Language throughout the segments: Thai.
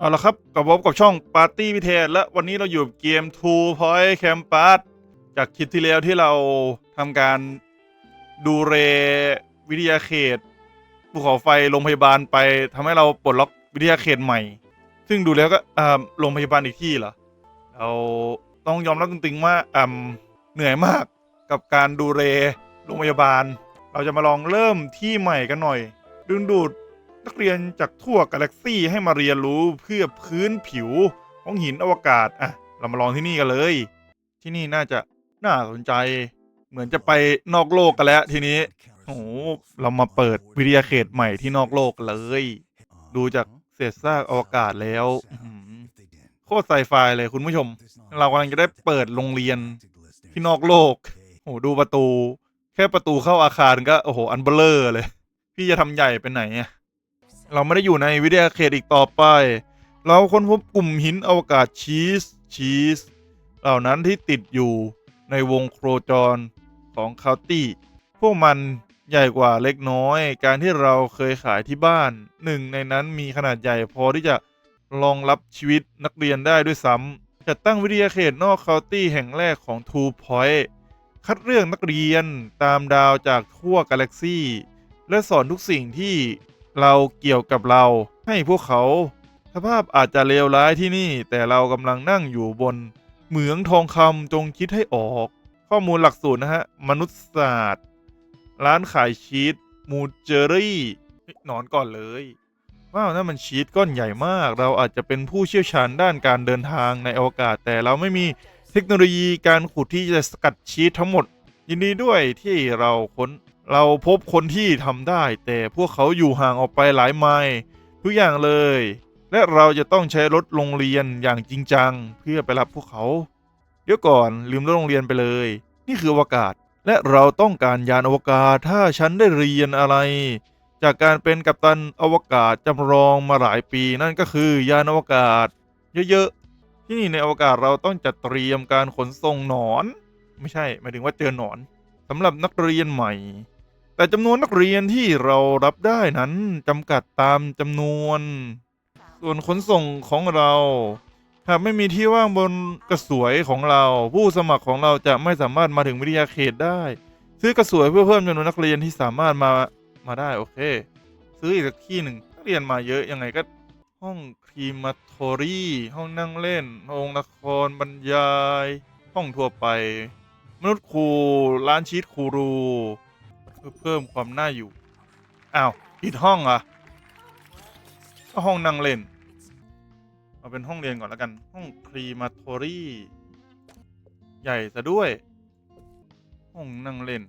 เอาละครับกับผมกับช่องปาร์ตี้พิเทศและวันนี้เราอยู่เกม Two Point Campus จากคลิปที่แล้วที่เราทำการดูเรวิทยาเขตภูเขาไฟโรงพยาบาลไปทำให้เราปลดล็อกวิทยาเขตใหม่ ซึ่งดูแล้วก็อ่าโรงพยาบาลอีกที่เหรอเราต้องยอมรับจริงๆว่าอ่าเหนื่อยมากกับการดูเรโรงพยาบาล เราจะมาลองเริ่มที่ใหม่กันหน่อยดึงดูด นักเรียนจากทั่วกาแล็กซี่ให้มาเรียนรู้เพื่อพื้นผิวของหินอวกาศอะเรามาลองที่นี่กันเลย ที่นี่น่าจะน่าสนใจ เหมือนจะไปนอกโลกกันแล้วทีนี้โอ้โหเรามาเปิดวิทยาเขตใหม่ที่นอกโลกเลย ดูจากเศษซากอวกาศแล้วอื้อหือโคตรไซไฟเลยคุณผู้ชม เรากำลังจะได้เปิดโรงเรียนที่นอกโลก โอ้โหดูประตู แค่ประตูเข้าอาคารก็โอ้โหอันเบลเลอร์เลย พี่จะทำใหญ่ไปไหนอะ เราไม่ได้อยู่ในวิทยาเขตอีกต่อไป เราค้นพบกลุ่มหินอวกาศชีสชีสเหล่านั้นที่ติดอยู่ในวงโครจรของคาวตี้ พวกมันใหญ่กว่าเล็กน้อย การที่เราเคยขายที่บ้านหนึ่งในนั้นมีขนาดใหญ่พอที่จะรองรับชีวิตนักเรียนได้ด้วยซ้ำจัดตั้งวิทยาเขตนอกคาวตี้แห่งแรกของ Two Point คัดเลือกนักเรียนตามดาวจากทั่วกาแล็กซี่ และสอนทุกสิ่งที่ เราเกี่ยวกับเราให้พวกเขา สภาพอาจจะเลวร้ายที่นี่ แต่เรากำลังนั่งอยู่บน เหมืองทองคำจงคิดให้ออก ข้อมูลหลักสูตรนะฮะ มนุษยศาสตร์ ร้านขายชีสมูเจอรี่เฮ้ยหนอนก่อนเลย ว้าวนั่นมันชีสก้อนใหญ่มาก เราอาจจะเป็นผู้เชี่ยวชาญด้านการเดินทางในอวกาศ แต่เราไม่มีเทคโนโลยีการขุดที่จะสกัดชีสทั้งหมด ยินดีด้วยที่เราค้น เราพบคนที่ทำได้ แต่พวกเขาอยู่ห่างออกไปหลายไมล์ทุกอย่างเลย และเราจะต้องใช้รถโรงเรียนอย่างจริงจังเพื่อไปรับพวกเขา เดี๋ยวก่อนลืมรถโรงเรียนไปเลย นี่คืออวกาศ และเราต้องการยานอวกาศถ้าฉันได้เรียนอะไร จากการเป็นกัปตันอวกาศจำลองมาหลายปีนั่นก็คือยานอวกาศ เยอะๆที่นี่ในอวกาศเราต้องจัดเตรียมการขนส่งหนอน ไม่ใช่หมายถึงว่าเจอหนอนสำหรับนักเรียนใหม่ แต่จำนวนนักเรียนที่เรารับได้นั้นจำกัดตามจำนวน ส่วนขนส่งของเรา หากไม่มีที่ว่างบนกระสวยของเรา ผู้สมัครของเราจะไม่สามารถมาถึงวิทยาเขตได้ ซื้อกระสวยเพื่อเพิ่มจำนวนนักเรียนที่สามารถมามาได้โอเค ซื้ออีกสักที่หนึ่งนักเรียนมาเยอะยังไงก็ห้องครีมาโทรี่ห้องนั่งเล่นโรงละครบรรยาย ห้องทั่วไป มนุษย์ครูร้านชีตครูรู เพื่อเพิ่มความน่าอยู่ อ้าวผิดห้องเหรอะก็ห้องนั่งเล่น เอาเป็นห้องเรียนก่อนแล้วกัน ห้องครีมาโทรี่ ใหญ่ซะด้วย ห้องนั่งเล่น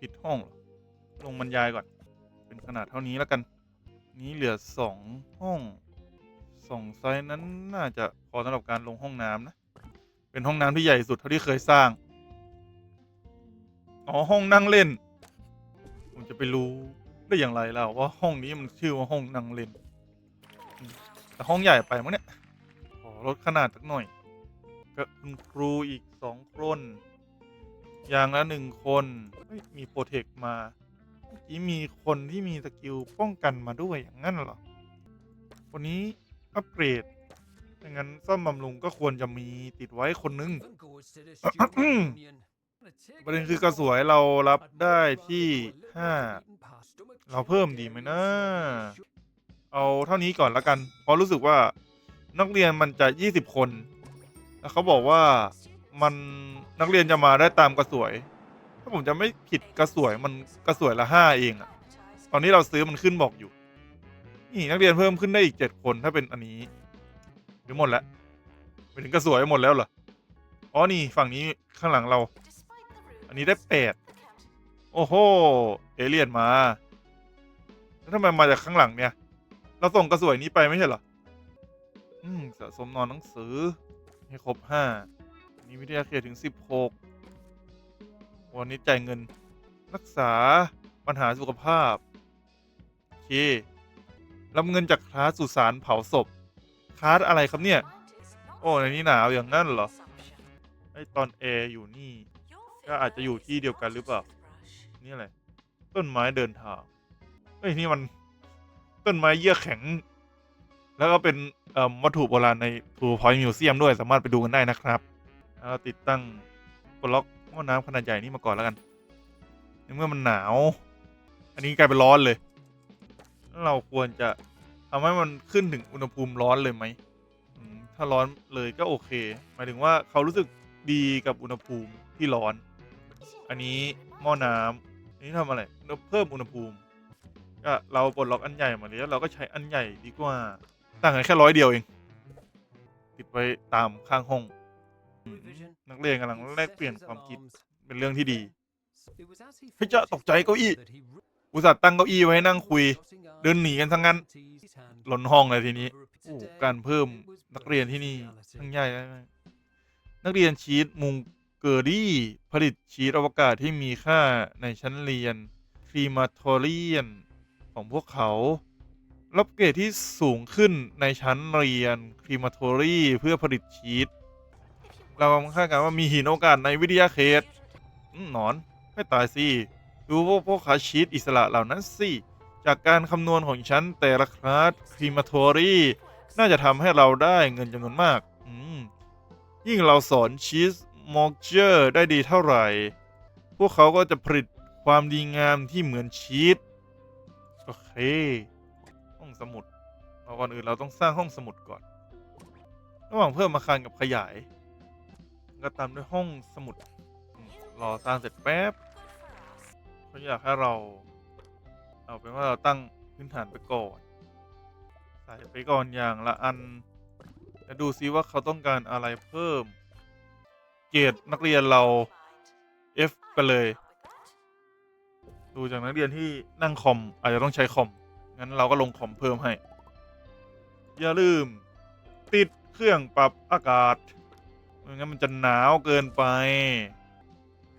ผิดห้องหรอลงบรรยายก่อน เป็นขนาดเท่านี้แล้วกัน นี้เหลือสองห้องสองไซส์นั้นน่าจะพอสำหรับการลงห้องน้ำนะ เป็นห้องน้ำที่ใหญ่สุดเท่าที่เคยสร้าง อ๋อ ห้องนั่งเล่น ผมจะไปรู้ได้อย่างไรแล้วว่าห้องนี้มันชื่อว่าห้องนั่งเล่นแต่ห้องใหญ่ไปมั้งเนี่ยขอลดขนาดสักหน่อยกับคุณครูอีกสองคนอย่างละหนึ่งคนมีโปรเทคมาเมื่อกี้มีคนที่มีสกิลป้องกันมาด้วยอย่างนั้นเหรอวันนี้อัปเกรดดังนั้นซ่อมบำรุงก็ควรจะมีติดไว้คนนึง ประเด็นคือกระสวยเรารับได้ที่ห้าเราเพิ่มดีไหมนะ เอาเท่านี้ก่อนละกัน เพราะรู้สึกว่านักเรียนมันจะยี่สิบคน แล้วเขาบอกว่ามันนักเรียนจะมาได้ตามกระสวย ถ้าผมจะไม่ผิดกระสวยมันกระสวยละห้าเองอะตอนนี้เราซื้อมันขึ้นบอกอยู่ นี่นักเรียนเพิ่มขึ้นได้อีกเจ็ดคนถ้าเป็นอันนี้หรือหมดแล้วไปถึงกระสวยหมดแล้วเหรออ๋อนี่ฝั่งนี้ข้างหลังเรา นนี้ได้แปดโอ้โห เอเลียนมา แล้วทำไมมาจากข้างหลังเนี่ย เราส่งกระสวยนี้ไปไม่ใช่เหรอ อืมสะสมนอนหนังสือ ให้ครบห้ามีวิทยาเขตถึงสิบหกวันนี้จ่ายเงิน รักษาปัญหาสุขภาพ โอเครับเงินจากคลาสสุสานเผาศพคลาสอะไรครับเนี่ย โอ้ในนี้หนาวอย่างนั้นเหรอ ไอตอนแอร์อยู่นี่ ก็อาจจะอยู่ที่เดียวกันหรือเปล่า นี่อะไร ต้นไม้เดินทาง เฮ้ย นี่มันต้นไม้เยื่อแข็ง แล้วก็เป็นวัตถุโบราณในทูพอยต์มิวเซียมด้วยสามารถไปดูกันได้นะครับแล้วเราติดตั้งปลดล็อกหม้อน้ำขนาดใหญ่นี้มาก่อนแล้วกันในเมื่อมันหนาว อันนี้กลายเป็นร้อนเลย เราควรจะทำให้มันขึ้นถึงอุณหภูมิร้อนเลยไหม ถ้าร้อนเลยก็โอเค หมายถึงว่าเขารู้สึกดีกับอุณหภูมิที่ร้อน อันนี้หม้อน้ำอันนี้ทำอะไรเพิ่มอุณหภูมิ ก็เราปลดล็อกอันใหญ่มาแล้วเราก็ใช้อันใหญ่ดีกว่าต่างกันแค่ร้อยเดียวเอง ติดไว้ตามข้างห้อง นักเรียนกำลังแลกเปลี่ยนความคิดเป็นเรื่องที่ดีเฮ้ยจะตกใจเก้าอี้อุตส่าห์ตั้งเก้าอี้ไว้ให้นั่งคุย เดินหนีกันทั้งนั้นั้นนล้นห้องเลยทีนี้โอ้การเพิ่มนักเรียนที่นี่ทั้งใหญ่เลยนักเรียนชีตมุง เกอรี่ ผลิตชีตอวกาศที่มีค่าในชั้นเรียนครีมาทอรียนของพวกเขารับเกรดที่สูงขึ้นในชั้นเรียนครีมาทอรี่เพื่อผลิตชีตเราคาดการณ์ว่ามีหินโอกาสในวิทยาเขตหนอน ไม่ตายสิดูพวกพวกขาชีตอิสระเหล่านั้นสิจากการคำนวณของฉันแต่ละคลาสครีมาทอรี่น่าจะทำให้เราได้เงินจำนวนมากอืยิ่งเราสอนชีส มอกเจอร์ได้ดีเท่าไหร่ พวกเขาก็จะผลิตความดีงามที่เหมือนชีสโอเค ห้องสมุดเราก่อนอื่นเราต้องสร้างห้องสมุดก่อน ระหว่างเพิ่มอาคารกับขยาย ก็ตามด้วยห้องสมุด รอสร้างเสร็จแป๊บเขาอยากให้เรา เอาเป็นว่าเราตั้งพื้นฐานไปก่อนใส่ไปก่อนอย่างละอันแล้วดูซิว่าเขาต้องการอะไรเพิ่ม เกรดนักเรียนเรา F กันเลย ดูจากนักเรียนที่นั่งคอม อาจจะต้องใช้คอม งั้นเราก็ลงคอมเพิ่มให้ อย่าลืมปิดเครื่องปรับอากาศไม่งั้นมันจะหนาวเกินไป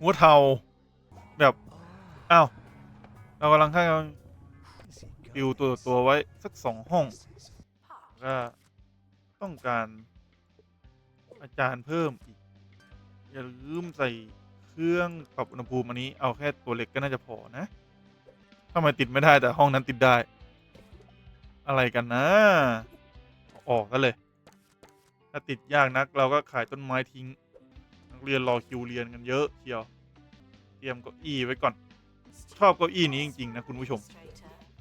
หัวเทาแบบอ้าวเรากำลังให้ดิวตัวตัวไว้สักสองห้องก็ต้องการอาจารย์เพิ่มอีก อย่าลืมใส่เครื่องปรับอุณหภูมิอันนี้เอาแค่ตัวเล็กก็น่าจะพอนะทำไมติดไม่ได้แต่ห้องนั้นติดได้ อะไรกันนะ ออกกันเลย ถ้าติดยากนักเราก็ขายต้นไม้ทิ้ง นักเรียนรอคิวเรียนกันเยอะเชียว เตรียมเก้าอี้ไว้ก่อน ชอบเก้าอี้นี้จริงๆนะคุณผู้ชม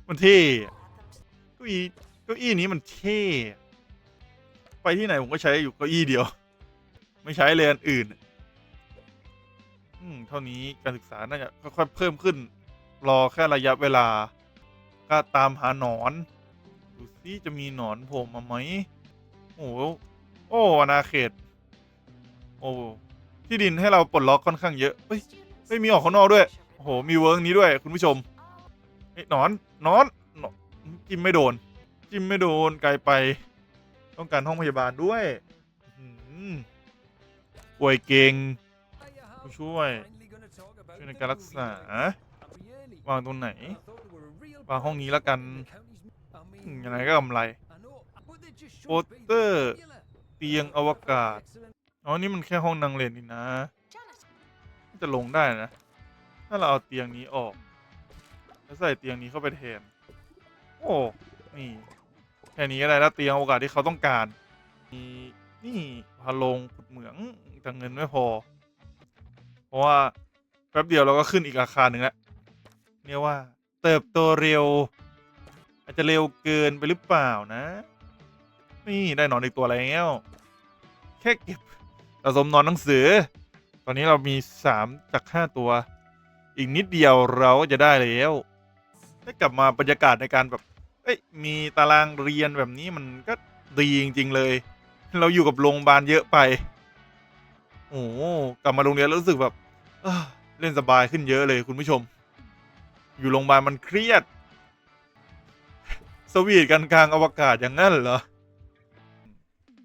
มันเท่เก้าอี้เก้าอี้นี้มันเท่ไปที่ไหนผมก็ใช้อยู่เก้าอี้เดียว ไม่ใช้เลยอันอื่น อืม เท่านี้การศึกษาน่าจะค่อยๆเพิ่มขึ้น รอแค่ระยะเวลา ก็ตามหาหนอน ดูซิจะมีหนอนโผล่มาไหมโอ้โหโอ้อนาเขต โอ้ที่ดินให้เราปลดล็อกค่อนข้างเยอะเฮ้ยไม่มีออกข้างนอกด้วย โอ้โห มีเวิร์กนี้ด้วย คุณผู้ชมเอ้หนอนหนอนหนอน จิ้มไม่โดน จิ้มไม่โดนไกลไป ต้องการห้องพยาบาลด้วยอื้อหือป่วยเก่ง ผู้ช่วย ช่วยในการรักษาวางตรงไหน วางห้องนี้แล้วกันยังไงก็กำไรโปสเตอร์เตียงอวกาศ อ๋อ นี่มันแค่ห้องนางเรียนนี่นะ จะลงได้นะ ถ้าเราเอาเตียงนี้ออก แล้วใส่เตียงนี้เข้าไปแทน โอ้ นี่ แค่นี้ก็ได้แล้วเตียงอวกาศที่เขาต้องการมีนี่พาลงขุดเหมืองแต่เงินไม่พอ ราะว่าแป๊บเดียวเราก็ขึ้นอีกอาคารหนึ่งแล้วเนี่ยว่าเติบโตเร็ว อาจจะเร็วเกินไปหรือเปล่านะ นี่ได้หนอนอีกตัวแล้ว แค่เก็บสะสมนอนหนังสือ ตอนนี้เรามีสามจากห้าตัว อีกนิดเดียวเราก็จะได้แล้วได้กลับมาบรรยากาศในการแบบ เอ้ยมีตารางเรียนแบบนี้มันก็ดีจริงๆเลย เราอยู่กับโรงพยาบาลเยอะไป โอ้โหกลับมาโรงเรียนรู้สึกแบบ เล่นสบายขึ้นเยอะเลยคุณผู้ชม อยู่โรงพยาบาลมันเครียด สวีทกันกลางอวกาศอย่างนั้นเหรอ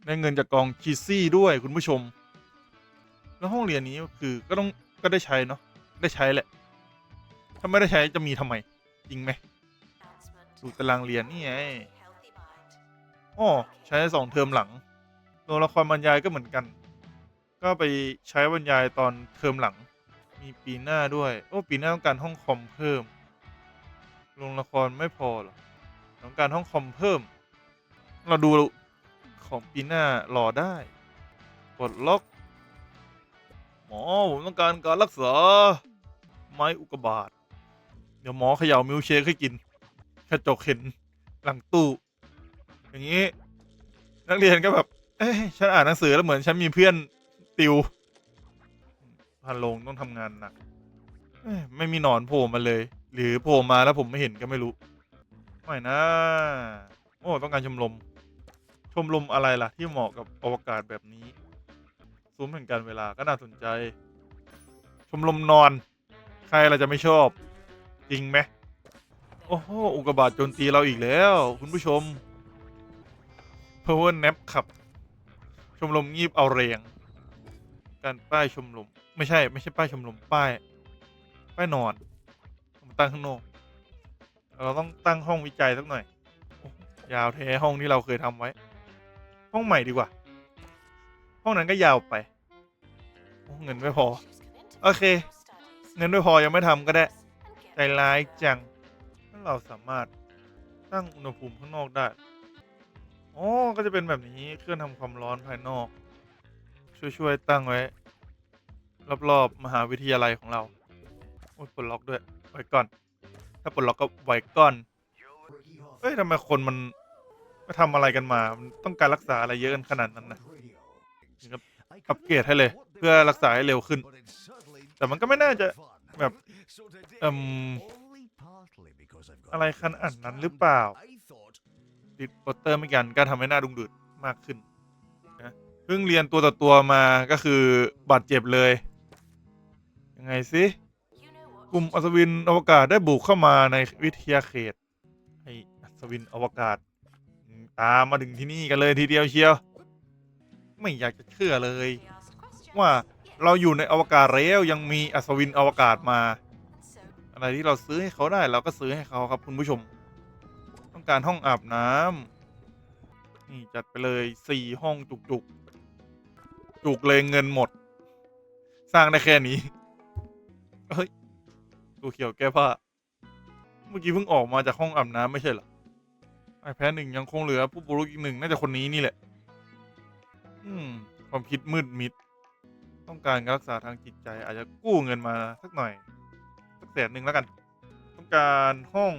ได้เงินจากกองคิซี่ด้วยคุณผู้ชม แล้วห้องเรียนนี้ก็คือก็ต้องก็ได้ใช้เนาะได้ใช้แหละ ถ้าไม่ได้ใช้จะมีทำไม จริงไหมดูตารางเรียนนี่ไงอ๋อใช้สองเทอมหลังตัวละครบรรยายก็เหมือนกัน ก็ไปใช้บรรยายตอนเทอมหลัง มีปีหน้าด้วย โอ้ ปีหน้าต้องการห้องคอมเพิ่ม ลงละครไม่พอหรอต้องการห้องคอมเพิ่ม เราดูของปีหน้ารอได้ปลดล็อกหมอผมต้องการการรักษา ไม้อุกกาบาตเดี๋ยวหมอเขย่ามิลเชคให้กินกระจกเห็นหลังตู้ อย่างนี้ นักเรียนก็แบบ เอ้ยฉันอ่านหนังสือแล้วเหมือนฉันมีเพื่อนติว พันลงต้องทำงานหนักเอ้ยไม่มีหนอนโผล่มาเลย หรือโผล่มาแล้วผมไม่เห็นก็ไม่รู้ไม่นะ โอ้ต้องการชมรมชมรมอะไรล่ะ ที่เหมาะกับอวกาศแบบนี้ซุ้มแห่งการเวลาก็น่าสนใจ ชมรมนอน ใครเราจะไม่ชอบ จริงไหมโอ้โหอุกกาบาตโจมตีเราอีกแล้ว คุณผู้ชม Power Nap ขับ ชมรมงีบเอาเรียง การป้ายชมรมไม่ใช่ ไม่ใช่ป้ายชมรมป้าย ป้ายนอนมาตั้งข้างนอกเราต้องตั้งห้องวิจัยสักหน่อย ยาวแท้ห้องที่เราเคยทำไว้ ห้องใหม่ดีกว่า ห้องนั้นก็ยาวไป เงินไม่พอ โอเค เงินไม่พอยังไม่ทำก็ได้ ใจร้ายจังถ้าเราสามารถตั้งอุณหภูมิข้างนอกได้อ๋อก็จะเป็นแบบนี้เครื่องทำความร้อนภายนอก ช่วยๆตั้งไว้ รอบๆมหาวิทยาลัยของเราโอ้ยปลดล็อกด้วยไว้ก่อน ถ้าปลดล็อกก็ไว้ก่อนเอ้ยทำไมคนมันมาทำอะไรกันมา มันต้องการรักษาอะไรเยอะกันขนาดนั้นนะครับอัปเกรดให้เลย เพื่อรักษาให้เร็วขึ้น แต่มันก็ไม่น่าจะแบบเอ่มอะไรขนาดนั้นหรือเปล่าติดโปสเตอร์ไม่กันก็ทำให้หน้าดุงดูดมากขึ้น พิ่งเรียนตัวต่อตัวมาก็คือบาดเจ็บเลย ยังไงสิกลุ่มอัศวินอวกาศได้บุกเข้ามาในวิทยาเขตไออัศวินอวกาศ ตามมาถึงที่นี่กันเลยทีเดียวเชียว ไม่อยากจะเชื่อเลย ว่าเราอยู่ในอวกาศแล้วยังมีอัศวินอวกาศมา อะไรที่เราซื้อให้เขาได้ เราก็ซื้อให้เขาครับคุณผู้ชม ต้องการห้องอาบน้ำนี่จัดไปเลยสี่ห้องจุกจุกๆ จุกเลยเงินหมด สร้างได้แค่นี้ เฮ้ยตัวเขียวแก้ผ้า เมื่อกี้เพิ่งออกมาจากห้องอาบน้ำไม่ใช่เหรอ ไอแพ้หนึ่งยังคงเหลือ ผู้บุรุษอีกหนึ่งน่าจะคนนี้นี่แหละ อืม ความคิดมืดมิด ต้องการการรักษาทางจิตใจ อาจจะกู้เงินมาสักหน่อย สักแสนหนึ่งแล้วกัน ต้องการห้อง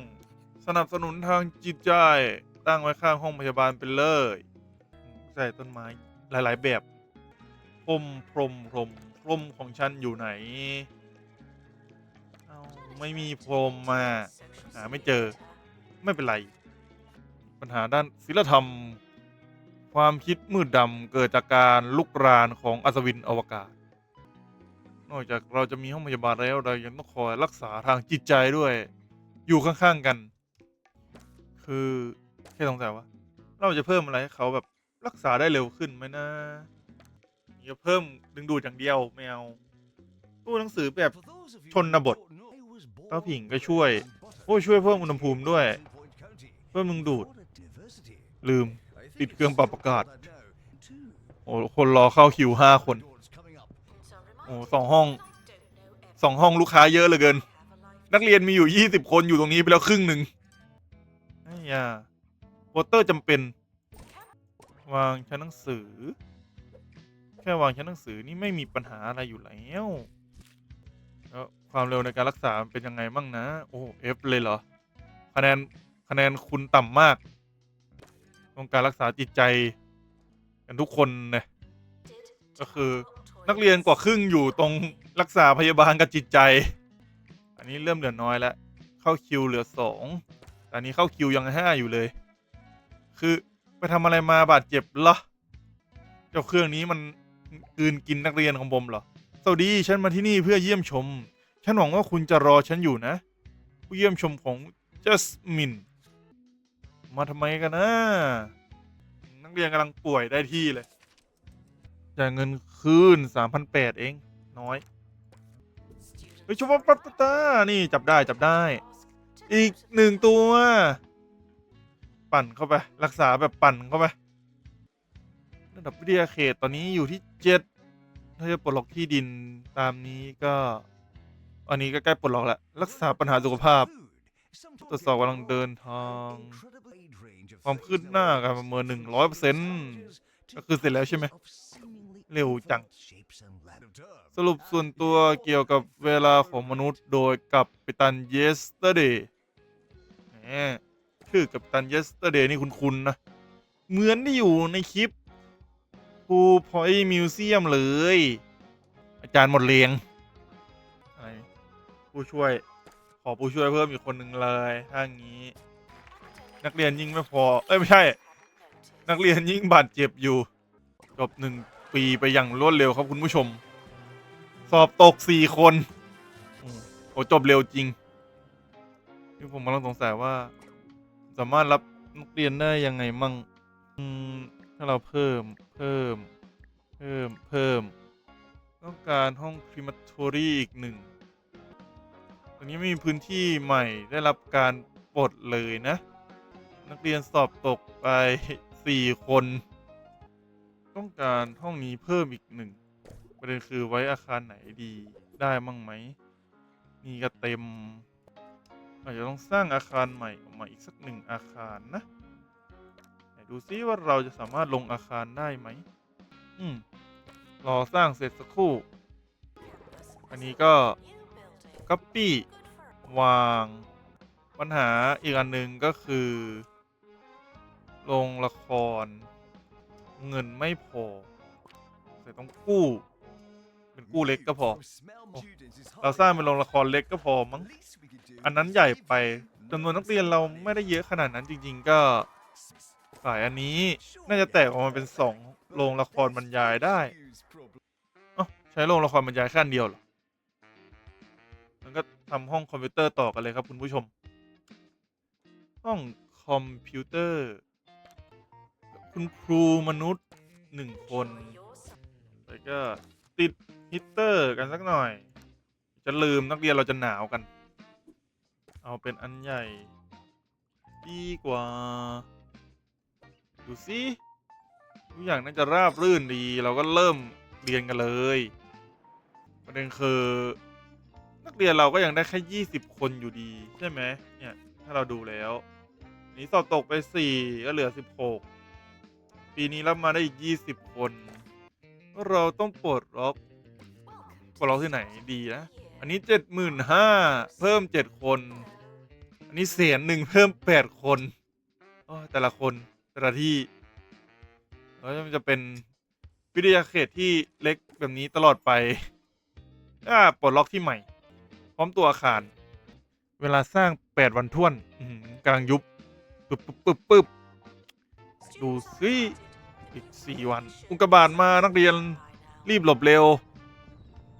สนับสนุนทางจิตใจ ตั้งไว้ข้างห้องพยาบาลเป็นเลย ใส่ต้นไม้หลาย ๆ แบบ พรมพรมพรมพรมของฉันอยู่ไหน เอาไม่มีพรมมาหาไม่เจอ ไม่เป็นไร ปัญหาด้านศิลธรรม ความคิดมืดดำเกิดจากการลุกรานของอัศวินอวกาศ นอกจากเราจะมีห้องพยาบาลแล้วเรายังต้องคอยรักษาทางจิตใจด้วย อยู่ข้างๆกัน คือแค่สงสัยว่า เราจะเพิ่มอะไรให้เขาแบบรักษาได้เร็วขึ้นไหมนะ อย่าเพิ่มดึงดูดอย่างเดียวไม่เอาตู้หนังสือแบบชนบทเต้าผิงก็ช่วย โอ้ช่วยเพิ่มอุณหภูมิด้วย เพิ่มดึงดูด ลืมติดเครื่องปรับอากาศโอ้คนรอเข้าคิวห้าคน โอ้สองห้องสองห้องลูกค้าเยอะเหลือเกิน นักเรียนมีอยู่ยี่สิบคนอยู่ตรงนี้ไปแล้วครึ่งหนึ่งไอ้ยาโปสเตอร์จำเป็น วางชั้นหนังสือ แค่วางชั้นหนังสือนี่ไม่มีปัญหาอะไรอยู่แล้วแล้วความเร็วในการรักษาเป็นยังไงบ้างนะ โอ้เอฟเลยเหรอ คะแนนคะแนนคุณต่ำมากต้องการรักษาจิตใจ กันทุกคนนะก็คือนักเรียนกว่าครึ่งอยู่ตรงรักษาพยาบาลกับจิตใจ อันนี้เริ่มเหลือน้อยแล้ว เข้าคิวเหลือสองแต่อันนี้เข้าคิวยังห้าอยู่เลย คือไปทำอะไรมาบาดเจ็บเหรอเจ้าเครื่องนี้มัน กืนกินนักเรียนของผมเหรอ สวัสดี ฉันมาที่นี่เพื่อเยี่ยมชม ฉันหวังว่าคุณจะรอฉันอยู่นะ ผู้เยี่ยมชมของจัสมิน มาทำไมกันนะ นักเรียนกำลังป่วยได้ที่เลยจ่ายเงินคืนสามพันแปดเอง น้อย เฮ้ยชวปัตตา นี่จับได้จับได้ อีกหนึ่งตัว ปั่นเข้าไป รักษาแบบปั่นเข้าไป ระดับวิทยาเขตตอนนี้อยู่ที่เจ็ดถ้าจะปลดล็อกที่ดินตามนี้ก็อันนี้ก็ใกล้ปลดล็อกแล้วรักษาปัญหาสุขภาพตรวจสอบกำลังเดินทางความคืบหน้าการประเมินหนึ่งร้อยเปอร์เซ็นต์ก็คือเสร็จแล้วใช่ไหมเร็วจัง สรุปส่วนตัวเกี่ยวกับเวลาของมนุษย์โดยกับปิตันเยสเตอร์เดย์ชื่อกับตันเยสเตอร์เดย์นี่คุ้นๆนะ เหมือนที่อยู่ในคลิป ภูพอยมิวเซียมเลย อาจารย์หมดเรียงอะไรผู้ช่วย ขอผู้ช่วยเพิ่มอีกคนหนึ่งเลยถ้างี้ นักเรียนยิ่งไม่พอ เอ้ย ไม่ใช่ นักเรียนยิ่งบาดเจ็บอยู่ จบหนึ่งปีไปอย่างรวดเร็วครับคุณผู้ชม สอบตกสี่คนโอ้จบเร็วจริงที่ผมกำลังสงสัยว่า สามารถรับนักเรียนได้ยังไงมั่งอืม ถ้าเราเพิ่มเพิ่ม เพิ่มเพิ่ม ต้องการห้องครีมาทอรี่อีกหนึ่งตอนนี้ไม่มีพื้นที่ใหม่ได้รับการปลดเลยนะ นักเรียนสอบตกไปสี่คน ต้องการห้องนี้เพิ่มอีกหนึ่งประเด็นคือไว้อาคารไหนดีได้มั่งไหมนี่ก็เต็ม อาจจะต้องสร้างอาคารใหม่ออกมาอีกสักหนึ่งอาคารนะ ดูซิว่าเราจะสามารถลงอาคารได้ไหม อืม รอสร้างเสร็จสักครู่ อันนี้ก็ก๊อปปี้วาง ปัญหาอีกอันหนึ่งก็คือโรงละคร เงินไม่พอแต่ต้องกู้ เป็นกู้เล็กก็พอ เราสร้างเป็นโรงละครเล็กก็พอมั้ง อันนั้นใหญ่ไปจำนวนนักเรียนเราไม่ได้เยอะขนาดนั้นจริง ๆ ก็ สายอันนี้น่าจะแตกออกมาเป็นสองโรงละครบรรยายได้เอ้าใช้โรงละครบรรยายแค่อันเดียวเหรอมันก็ทำห้องคอมพิวเตอร์ต่อกันเลยครับคุณผู้ชม ห้องคอมพิวเตอร์ คุณครูมนุษย์หนึ่งคนแล้วก็ติดฮีตเตอร์กันสักหน่อย จะลืมนักเรียนเราจะหนาวกัน เอาเป็นอันใหญ่ ดีกว่า ดูสิทุกอย่างน่าจะราบรื่นดี เราก็เริ่มเรียนกันเลยประเด็นคือ นักเรียนเราก็ยังได้แค่ยี่สิบคนอยู่ดี ใช่ไหมเนี่ย ถ้าเราดูแล้วนี้สอบตกไปสี่ก็เหลือสิบหกปีนี้รับมาได้อีกยี่สิบคน เราต้องปลดล็อกปลดล็อกที่ไหนดีนะ อันนี้เจ็ดหมื่นห้าเพิ่มเจ็ดคน อันนี้เสียนหนึ่งเพิ่มแปดคน โอ้แต่ละคน แต่ละที่แล้วมันจะเป็นวิทยาเขตที่เล็กแบบนี้ตลอดไปอ่าปลดล็อกที่ใหม่ พร้อมตัวอาคาร เวลาสร้างแปดวันท่วนกำลังยุบปึ๊บปึ๊บปึ๊บปึ๊บดูสิอีกสี่วันอุกกาบาตมานักเรียนรีบหลบเร็ว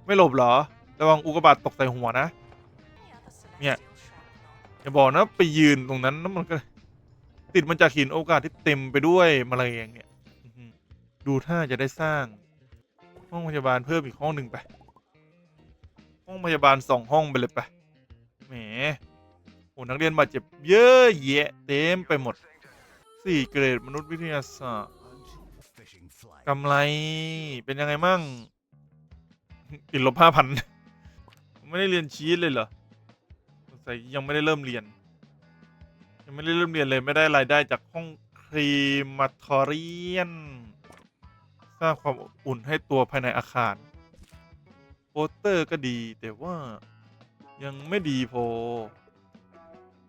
ไม่หลบเหรอ ระวังอุกกาบาตตกใส่หัวนะ เนี่ยอย่าบอกนะไปยืนตรงนั้นแล้วมันก็ ติดมันจากหินโอกาสที่เต็มไปด้วยแมลงเนี่ยดูถ้าจะได้สร้าง ห้องพยาบาลเพิ่มอีกห้องหนึ่งไป ห้องพยาบาลสองห้องไปเลยไปแหมโอ้นักเรียนบาดเจ็บเยอะแยะเต็มไปหมดสี่เกรดมนุษยวิทยาศาสตร์กำไรเป็นยังไงมั่งติดลบห้าพันไม่ได้เรียนชีสเลยเหรอสงสัยยังไม่ได้เริ่มเรียน ยังไม่ได้เริ่มเรียนเลยไม่ได้รายได้จากห้องครีมาทอเรียนสร้างความอบอุ่นให้ตัวภายในอาคาร โปสเตอร์ก็ดีแต่ว่ายังไม่ดีพอ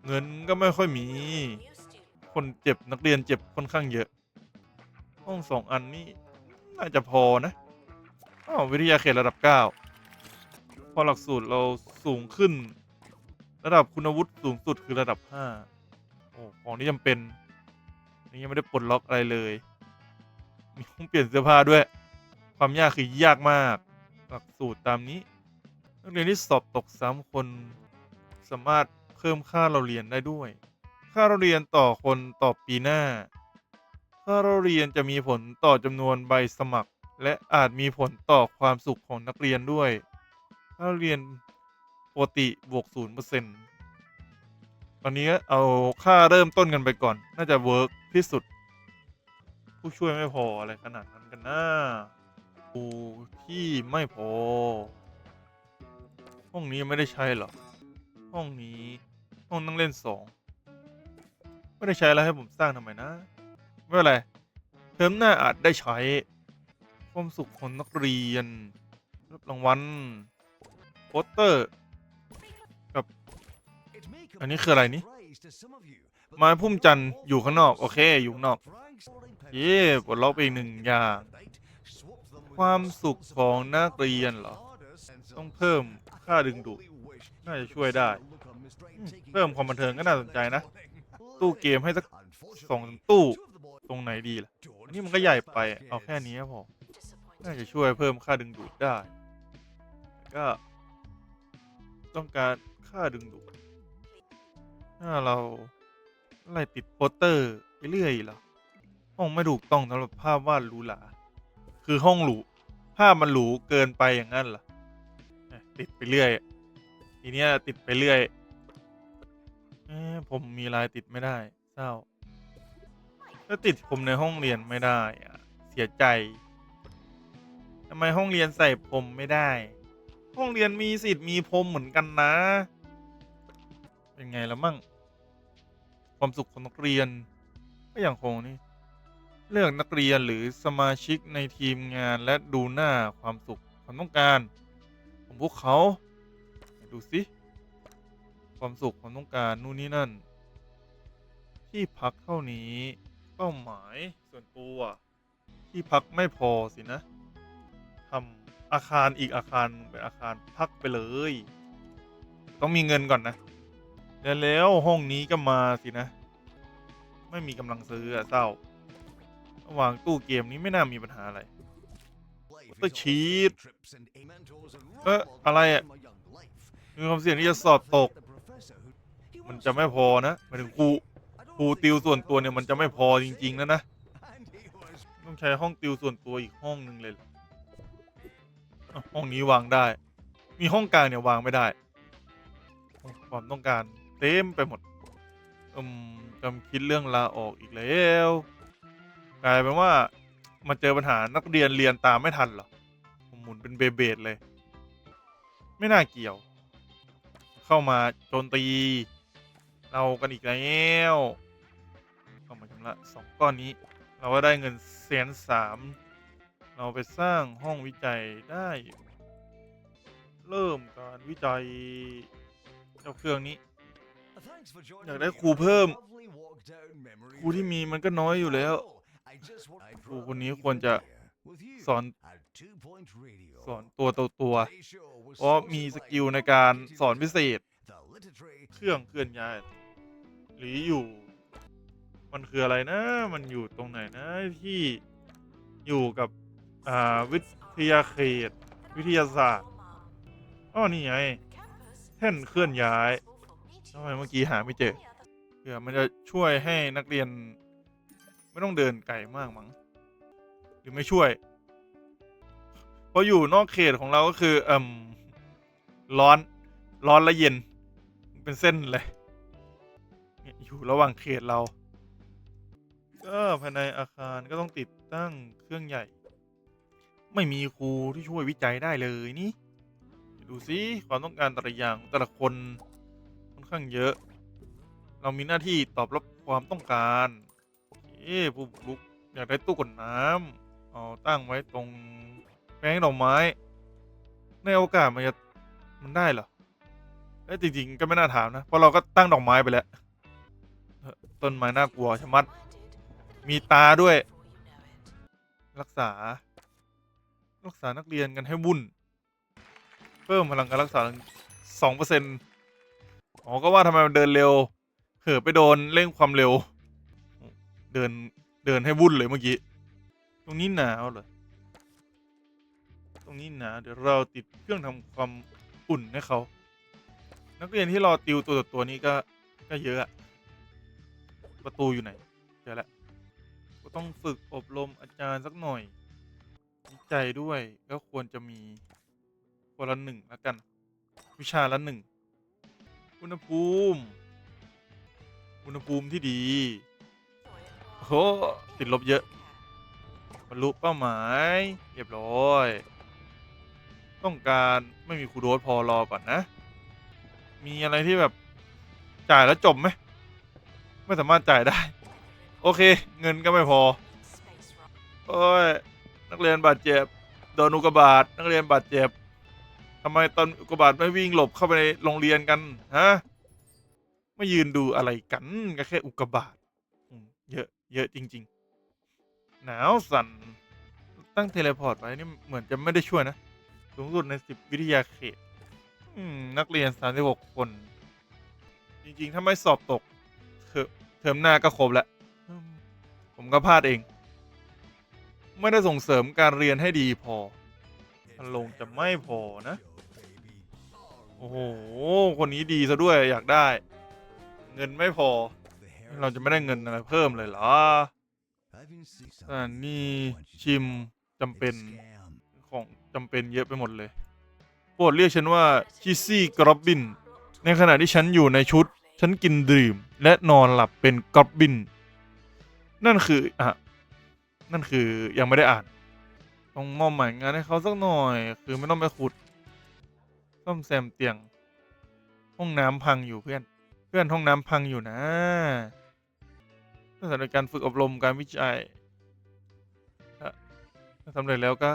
เงินก็ไม่ค่อยมี คนเจ็บนักเรียนเจ็บค่อนข้างเยอะ ห้องสองอันนี้น่าจะพอนะอ้าววิทยาเขตระดับเก้าพอหลักสูตรเราสูงขึ้น ระดับคุณวุฒิสูงสุดคือระดับห้า โอ้ของที่จำเป็นนี่ยังไม่ได้ปลดล็อกอะไรเลย มีห้องเปลี่ยนเสื้อผ้าด้วย ความยากคือยากมาก หลักสูตรตามนี้ นักเรียนที่สอบตกสามคน สามารถเพิ่มค่าเราเรียนได้ด้วย ค่าเราเรียนต่อคนต่อปีหน้า ค่าเราเรียนจะมีผลต่อจำนวนใบสมัคร และอาจมีผลต่อความสุขของนักเรียนด้วย ค่าเราเรียนปกติบวกศูนย์เปอร์เซ็นต์ ตอนนี้เอาค่าเริ่มต้นกันไปก่อน น่าจะเวิร์กที่สุด ผู้ช่วยไม่พออะไรขนาดนั้นกันนะผู้ที่ไม่พอ ห้องนี้ไม่ได้ใช้หรอ ห้องนี้ ห้องนั่งเล่นสองไปไม่ได้ใช้แล้วให้ผมสร้างทำไมนะ ไม่เป็นไร เทอมหน้าอาจได้ใช้ ความสุขของนักเรียนรับรางวัลโปสเตอร์ อันนี้คืออะไรนี่ไม้พุ่มจันทร์อยู่ข้างนอก โอเค อยู่ข้างนอก เย่ปลดล็อกไปอีกหนึ่งอย่าง ความสุขของนักเรียนเหรอ ต้องเพิ่มค่าดึงดูดน่าจะช่วยได้อืมเพิ่มความบันเทิงก็น่าสนใจนะ ตู้เกมให้สักสองตู้ตรงไหนดีล่ะอันนี้มันก็ใหญ่ไป เอาแค่นี้พอ น่าจะช่วยเพิ่มค่าดึงดูดได้แต่ก็ ต้องการค่าดึงดูด ถ้าเราไล่ติดโปสเตอร์ไปเรื่อยเหรอ ห้องไม่ถูกต้องสำหรับภาพวาดหรูหราคือห้องหรูภาพมันหรูเกินไปอย่างนั้นเหรอติดไปเรื่อยทีเนี้ยติดไปเรื่อยเอผมมีลายติดไม่ได้เศร้าแล้วติดผมในห้องเรียนไม่ได้อะเสียใจทำไมห้องเรียนใส่ผมไม่ได้ ห้องเรียนมีสิทธิ์มีพรมเหมือนกันนะ เป็นไงละมั่ง ความสุขของนักเรียน ก็อย่างคงนี่เลือกนักเรียนหรือสมาชิกในทีมงานและดูหน้าความสุขความต้องการ ของพวกเขาดูสิความสุขความต้องการนู่นนี่นั่น ที่พักเท่านี้ เป้าหมายส่วนตัวที่พักไม่พอสินะทำอาคารอีกอาคารเป็นอาคารพักไปเลย ต้องมีเงินก่อนนะ แล้วแล้วห้องนี้ก็มาสินะ ไม่มีกำลังซื้ออะเศร้าระหว่างตู้เกมนี้ไม่น่ามีปัญหาอะไรตัวชีตเอ๊ะอะไรอะมีความเสี่ยงที่จะสอบตก มันจะไม่พอนะหมายถึงครูครูติวส่วนตัวเนี่ยมันจะไม่พอจริงๆแล้วนะต้องใช้ห้องติวส่วนตัวอีกห้องหนึ่งเลยห้องนี้วางได้ มีห้องกลางเนี่ยวางไม่ได้ ความต้องการ เต็มไปหมดอืมจำคิดเรื่องลาออกอีกแล้วกลายเป็นว่ามาเจอปัญหานักเรียนเรียนตามไม่ทันเหรอผมหมุนเป็นเบเบดเลย ไม่น่าเกี่ยว เข้ามาโจมตี เรากันอีกแล้วเข้ามาชำระสองก้อนนี้ เราก็ได้เงินแสนสามเราไปสร้างห้องวิจัยได้ เริ่มการวิจัยเจ้าเครื่องนี้ อยากได้ครูเพิ่มคครูรูที่ที่มีมีมันก็น้อยอยู่แล้ว ครูคนนี้ควรจะสอนสสออนนตัวต่อตัวเพเพราะราะมีมีสสกิกิลลในในกาการรสสออนนพิพิเศเศษษเครื่องเคลื่อนย้าย หรืออยู่ มันคืออะไรนะ มันอยู่ตรงไหนนะที่อยู่กับอ่าวิทยาเขต วิทยาศาสตร์อ้อนี่ไงแท่นเคลื่อนย้าย ทำไมเมื่อกี้หาไม่เจอเผื่อมันจะช่วยให้นักเรียน ไม่ต้องเดินไกลมากมั้งหรือไม่ช่วยเพราะอยู่นอกเขตของเราก็คือเอ่มร้อนร้อนและเย็น เป็นเส้นเลยอยู่ระหว่างเขตเรา ก็ภายในอาคารก็ต้องติดตั้งเครื่องใหญ่ ไม่มีครูที่ช่วยวิจัยได้เลยนี่ ดูสิความต้องการแต่ละอย่างแต่ละคน ข้างเยอะ เรามีหน้าที่ตอบรับความต้องการเอ้ผู้บุกรุกอยากได้ตู้กดน้ำเอาตั้งไว้ตรงแปลงดอกไม้ ในโอกาสมันจะมันได้เหรอเอ้ยจริงๆก็ไม่น่าถามนะ เพราะเราก็ตั้งดอกไม้ไปแล้ว ต้นไม้น่ากลัวชะมัด มีตาด้วย รักษา รักษานักเรียนกันให้วุ่น เพิ่มพลังการรักษาสองเปอร์เซ็นต์ อ๋อก็ว่าทำไมมันเดินเร็วเผลอไปโดนเร่งความเร็ว เดินเดินให้วุ่นเลยเมื่อกี้ ตรงนี้หนาวเหรอ ตรงนี้หนาวเดี๋ยวเราติดเครื่องทำความอุ่นให้เขา นักเรียนที่รอติวตัวต่อตัวนี้ก็ก็เยอะอะประตูอยู่ไหนเจอแล้วก็ต้องฝึกอบรมอาจารย์สักหน่อยวิจัยด้วยก็ควรจะมีคนละหนึ่งแล้วกัน วิชาละหนึ่ง อุณหภูมิ อุณหภูมิที่ดีโหติดลบเยอะบรรลุเป้าหมาย เรียบร้อย ต้องการไม่มีคูโดสพอรอก่อนนะ มีอะไรที่แบบจ่ายแล้วจบไหม ไม่สามารถจ่ายได้ โอเค เงินก็ไม่พอ โอ้ย นักเรียนบาดเจ็บ โดนอุกบาตนักเรียนบาดเจ็บ ทำไมตอนอุกกาบาตไม่วิ่งหลบเข้าไปในโรงเรียนกันฮะไม่ยืนดูอะไรกันก็แค่อุกกาบาตเยอะ เยอะจริง ๆ หนาวสั่นตั้งเทเลพอร์ตไว้นี่เหมือนจะไม่ได้ช่วยนะ สูงสุดในสิบวิทยาเขตนักเรียนสามสิบหกคน จริง ๆ ถ้าไม่สอบตก เทอมหน้าก็ครบแล้ว ผมก็พลาดเอง ไม่ได้ส่งเสริมการเรียนให้ดีพอันลงจะไม่พอนะ โอ้โห คนนี้ดีซะด้วยอยากได้ เงินไม่พอ เราจะไม่ได้เงินอะไรเพิ่มเลยเหรออ่านี่ชิมจำเป็นของจำเป็นเยอะไปหมดเลยโปรดเรียกฉันว่าคิซี่กรอบบิน ในขณะที่ฉันอยู่ในชุด ฉันกินดื่ม และนอนหลับเป็นกรอบบิน นั่นคืออะนั่นคือยังไม่ได้อ่าน ต้องมอบหมายงานให้เขาสักหน่อย คือไม่ต้องไปขุดซ่อมแซมเตียง ห้องน้ำพังอยู่เพื่อน เพื่อนห้องน้ำพังอยู่นะสถานการฝึกอบรมการวิจัยถ้าถ้าสำเร็จแล้วก็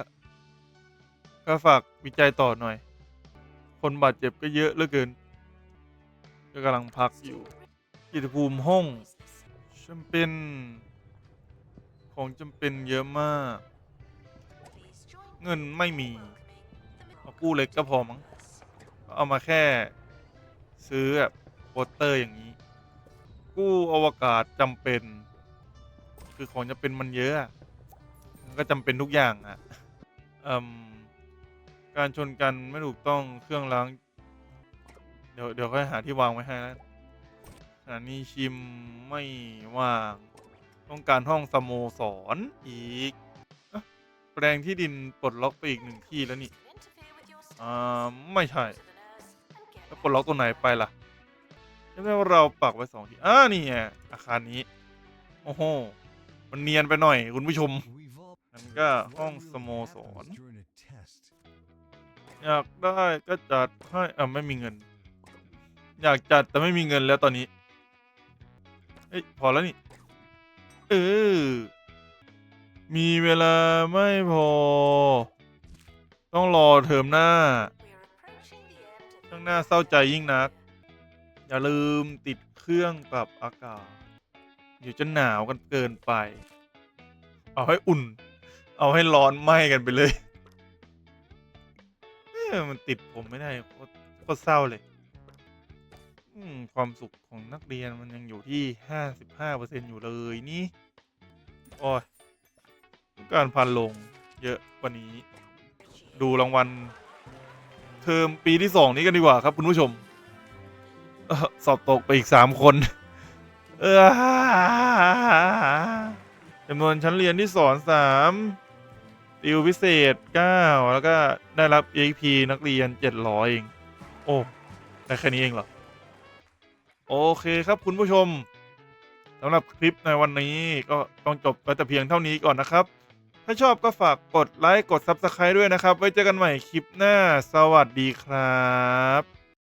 ก็ฝากวิจัยต่อหน่อย คนบาดเจ็บก็เยอะเหลือเกินก็กำลังพักอยู่กิจภูมิห้องจำเป็น ของจำเป็นเยอะมาก เงินไม่มีเอากู้เล็กก็พอมั้งเอามาแค่ ซื้อแบบโปสเตอร์อย่างนี้ กู้อวกาศจำเป็น คือของจำเป็นมันเยอะมันก็จำเป็นทุกอย่างอะอืมการชนกันไม่ถูกต้องเครื่องล้าง เดี๋ยวเดี๋ยวค่อยหาที่วางไว้ให้แล้วสถานีชิมไม่ว่าง ต้องการห้องสโมสรอีก ปลงที่ดินปลดล็อกไปอีกหนึ่งที่แล้วนี่อ่าไม่ใช่แล้วปลดล็อกตัวไหนไปล่ะใช่ไหมว่าเราปักไว้สองที่อ่านี่ไงอาคารนี้ โอ้โห มันเนียนไปหน่อยคุณผู้ชมนั่นก็ห้องสโมสรอยากได้ก็จัดให้อ่าไม่มีเงิน อยากจัดแต่ไม่มีเงินแล้วตอนนี้เอ้ยพอแล้วนี่ เออ มีเวลาไม่พอ ต้องรอเทอมหน้า ข้างหน้าเศร้าใจยิ่งนัก อย่าลืมติดเครื่องปรับอากาศเดี๋ยวจะหนาวกันเกินไป เอาให้อุ่น เอาให้ร้อนไหม้กันไปเลยมันติดผมไม่ได้โคตรเศร้าเลยความสุขของนักเรียนมันยังอยู่ที่ห้าสิบห้าเปอร์เซ็นอยู่เลยนี่ โอ้ยต้อ การพันลงเยอะกว่านี้ ดูรางวัลเทอมปีที่สองนี้กันดีกว่าครับ คุณผู้ชมสอบตกไปอีกสามคนเออจำนวนชั้นเรียนที่สอนสามติวพิเศษเก้าแล้วก็ได้รับ EXP นักเรียนเจ็ดร้อยเอง โอ้ได้แค่นี้เองเหรอ โอเคครับคุณผู้ชมสำหรับคลิปในวันนี้ก็ต้องจบไปแต่เพียงเท่านี้ก่อนนะครับ ถ้าชอบก็ฝากกดไลค์กด Subscribe ด้วยนะครับ ไว้เจอกันใหม่คลิปหน้า สวัสดีครับ